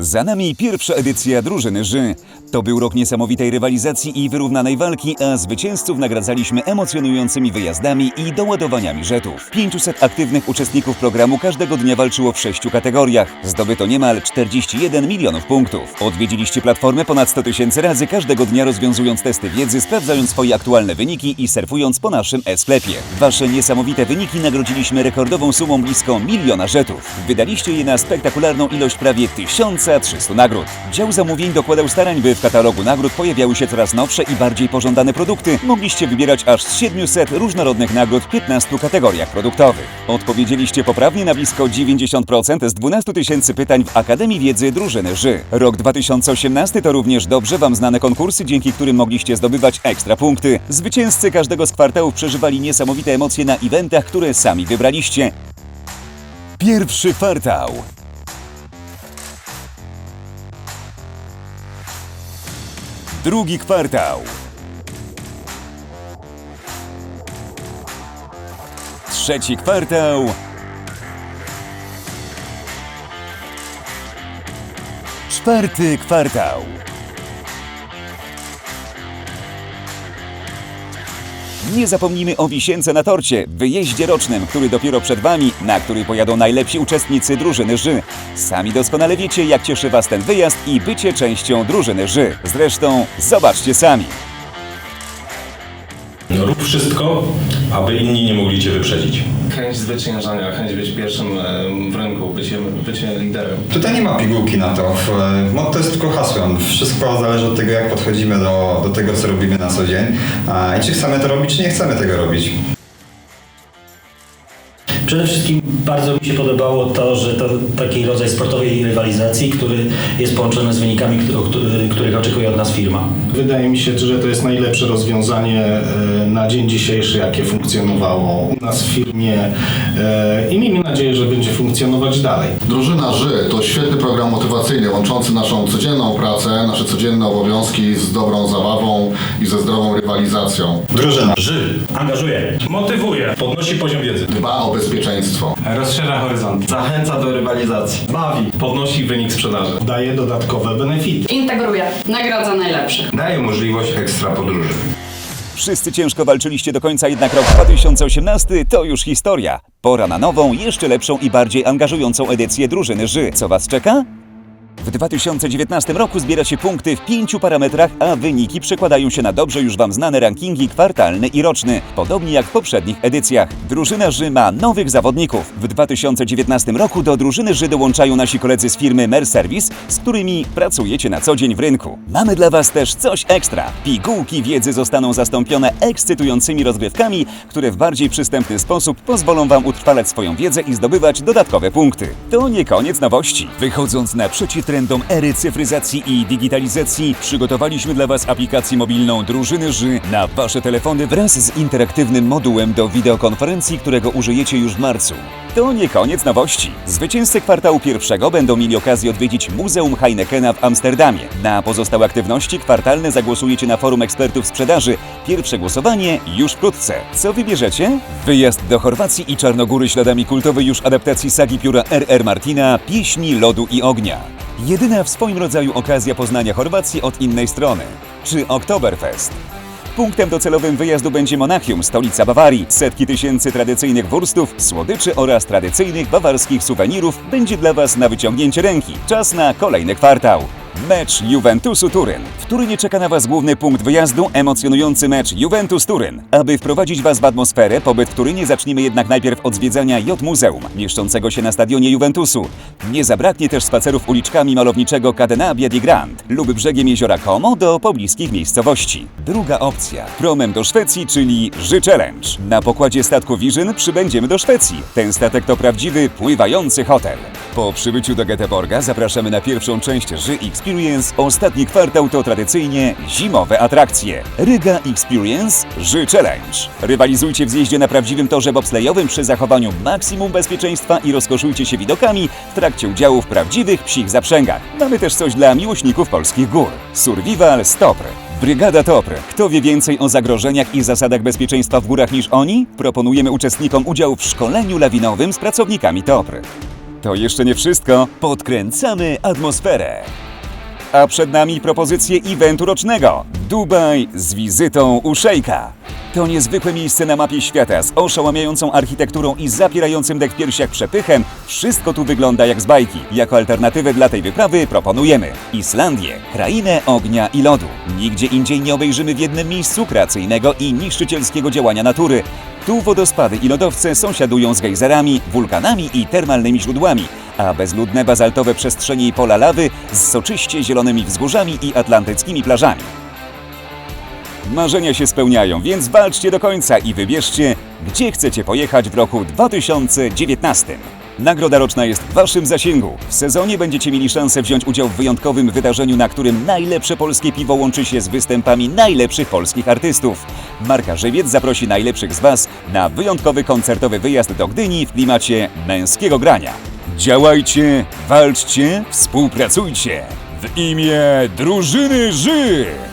Za nami pierwsza edycja drużyny Ży. To był rok niesamowitej rywalizacji i wyrównanej walki, a zwycięzców nagradzaliśmy emocjonującymi wyjazdami i doładowaniami żetów. 500 aktywnych uczestników programu każdego dnia walczyło w sześciu kategoriach. Zdobyto niemal 41 milionów punktów. Odwiedziliście platformę ponad 100 tysięcy razy każdego dnia rozwiązując testy wiedzy, sprawdzając swoje aktualne wyniki i surfując po naszym e-sklepie. Wasze niesamowite wyniki nagrodziliśmy rekordową sumą blisko miliona żetów. Wydaliście je na spektakularną ilość prawie 1300 nagród. Dział zamówień dokładał starań, by w katalogu nagród pojawiały się coraz nowsze i bardziej pożądane produkty. Mogliście wybierać aż z 700 różnorodnych nagród w 15 kategoriach produktowych. Odpowiedzieliście poprawnie na blisko 90% z 12 tysięcy pytań w Akademii Wiedzy Drużyny Ży. Rok 2018 to również dobrze Wam znane konkursy, dzięki którym mogliście zdobywać ekstra punkty. Zwycięzcy każdego z kwartałów przeżywali niesamowite emocje na eventach, które sami wybraliście. Pierwszy kwartał. Drugi kwartał. Trzeci kwartał. Czwarty kwartał. Nie zapomnijmy o wisience na torcie, wyjeździe rocznym, który dopiero przed Wami, na który pojadą najlepsi uczestnicy drużyny Ży. Sami doskonale wiecie, jak cieszy Was ten wyjazd i bycie częścią drużyny Ży. Zresztą, zobaczcie sami. No, rób wszystko, aby inni nie mogli Cię wyprzedzić. Chęć zwyciężania, chęć być pierwszym w rynku, bycie, bycie liderem. Tutaj nie ma pigułki na to. W- Motto jest tylko hasłem. Wszystko zależy od tego, jak podchodzimy do, do tego, co robimy na co dzień. I czy chcemy to robić, czy nie chcemy tego robić. Przede wszystkim bardzo mi się podobało to, że to taki rodzaj sportowej rywalizacji, który jest połączony z wynikami, któ- któ- których oczekuje od nas firma. Wydaje mi się, że to jest najlepsze rozwiązanie e, na dzień dzisiejszy, jakie funkcjonowało u nas w firmie e, i miejmy nadzieję, że będzie funkcjonować dalej. Drużyna Ży to świetny program motywacyjny, łączący naszą codzienną pracę, nasze codzienne obowiązki z dobrą zabawą i ze zdrową rywalizacją. Drużyna. Ży, Angażuje. motywuje, podnosi poziom wiedzy, Dba o bezpieczeństwo. Rozszerza horyzont. Zachęca do rywalizacji. Bawi. podnosi wynik sprzedaży. Daje dodatkowe benefity. Integruje, nagradza najlepszych. Daje możliwość ekstra podróży. Wszyscy ciężko walczyliście do końca, jednak rok 2018 to już historia. Pora na nową, jeszcze lepszą i bardziej angażującą edycję drużyny Ży. Co Was czeka? W 2019 roku zbieracie punkty w pięciu parametrach, a wyniki przekładają się na dobrze już Wam znane rankingi kwartalny i roczny, podobnie jak w poprzednich edycjach. Drużyna Ży ma nowych zawodników. W 2019 roku do drużyny Ży dołączają nasi koledzy z firmy Mer Service, z którymi pracujecie na co dzień w rynku. Mamy dla Was też coś ekstra. Pigułki wiedzy zostaną zastąpione ekscytującymi rozgrywkami, które w bardziej przystępny sposób pozwolą Wam utrwalać swoją wiedzę i zdobywać dodatkowe punkty. To nie koniec nowości. Wychodząc naprzeciw trendom ery cyfryzacji i digitalizacji, przygotowaliśmy dla Was aplikację mobilną Drużyny Ży na Wasze telefony wraz z interaktywnym modułem do wideokonferencji, którego użyjecie już w marcu. To nie koniec nowości. Zwycięzcy kwartału pierwszego będą mieli okazję odwiedzić Muzeum Heinekena w Amsterdamie. Na pozostałe aktywności kwartalne zagłosujecie na forum ekspertów sprzedaży. Pierwsze głosowanie już wkrótce. Co wybierzecie? Wyjazd do Chorwacji i Czarnogóry śladami kultowej już adaptacji sagi pióra R.R. Martina Pieśni Lodu i Ognia. Jedyna w swoim rodzaju okazja poznania Chorwacji od innej strony. Czy Oktoberfest? Punktem docelowym wyjazdu będzie Monachium, stolica Bawarii. Setki tysięcy tradycyjnych wurstów, słodyczy oraz tradycyjnych bawarskich suwenirów będzie dla Was na wyciągnięcie ręki. Czas na kolejny kwartał. Mecz Juventusu Turyn. W Turynie czeka na Was główny punkt wyjazdu, emocjonujący mecz Juventus Turyn. Aby wprowadzić Was w atmosferę, pobyt w Turynie zaczniemy jednak najpierw od zwiedzania J-Muzeum, mieszczącego się na stadionie Juventusu. Nie zabraknie też spacerów uliczkami malowniczego Cadenabia di Grand lub brzegiem jeziora Como do pobliskich miejscowości. Druga opcja. Promem do Szwecji, czyli Ży Challenge. Na pokładzie statku Vision przybędziemy do Szwecji. Ten statek to prawdziwy, pływający hotel. Po przybyciu do Göteborga zapraszamy na pierwszą część Ży Experience. Ostatni kwartał to tradycyjnie zimowe atrakcje. Ryga Experience Ży Challenge. Rywalizujcie w zjeździe na prawdziwym torze bobslejowym przy zachowaniu maksimum bezpieczeństwa i rozkoszujcie się widokami w trakcie udziału w prawdziwych psich zaprzęgach. Mamy też coś dla miłośników polskich gór. Survival Stopr. Brygada Topr. Kto wie więcej o zagrożeniach i zasadach bezpieczeństwa w górach niż oni? Proponujemy uczestnikom udział w szkoleniu lawinowym z pracownikami Topr. To jeszcze nie wszystko, podkręcamy atmosferę. A przed nami propozycje eventu rocznego. Dubaj z wizytą u szejka. To niezwykłe miejsce na mapie świata z oszałamiającą architekturą i zapierającym dech w piersiach przepychem. Wszystko tu wygląda jak z bajki. Jako alternatywę dla tej wyprawy proponujemy Islandię, krainę ognia i lodu. Nigdzie indziej nie obejrzymy w jednym miejscu kreacyjnego i niszczycielskiego działania natury. Tu wodospady i lodowce sąsiadują z gejzerami, wulkanami i termalnymi źródłami, a bezludne bazaltowe przestrzenie i pola lawy z soczyście zielonymi wzgórzami i atlantyckimi plażami. Marzenia się spełniają, więc walczcie do końca i wybierzcie, gdzie chcecie pojechać w roku 2019. Nagroda roczna jest w Waszym zasięgu. W sezonie będziecie mieli szansę wziąć udział w wyjątkowym wydarzeniu, na którym najlepsze polskie piwo łączy się z występami najlepszych polskich artystów. Marka Żywiec zaprosi najlepszych z Was na wyjątkowy koncertowy wyjazd do Gdyni w klimacie męskiego grania. Działajcie, walczcie, współpracujcie w imię drużyny Ży!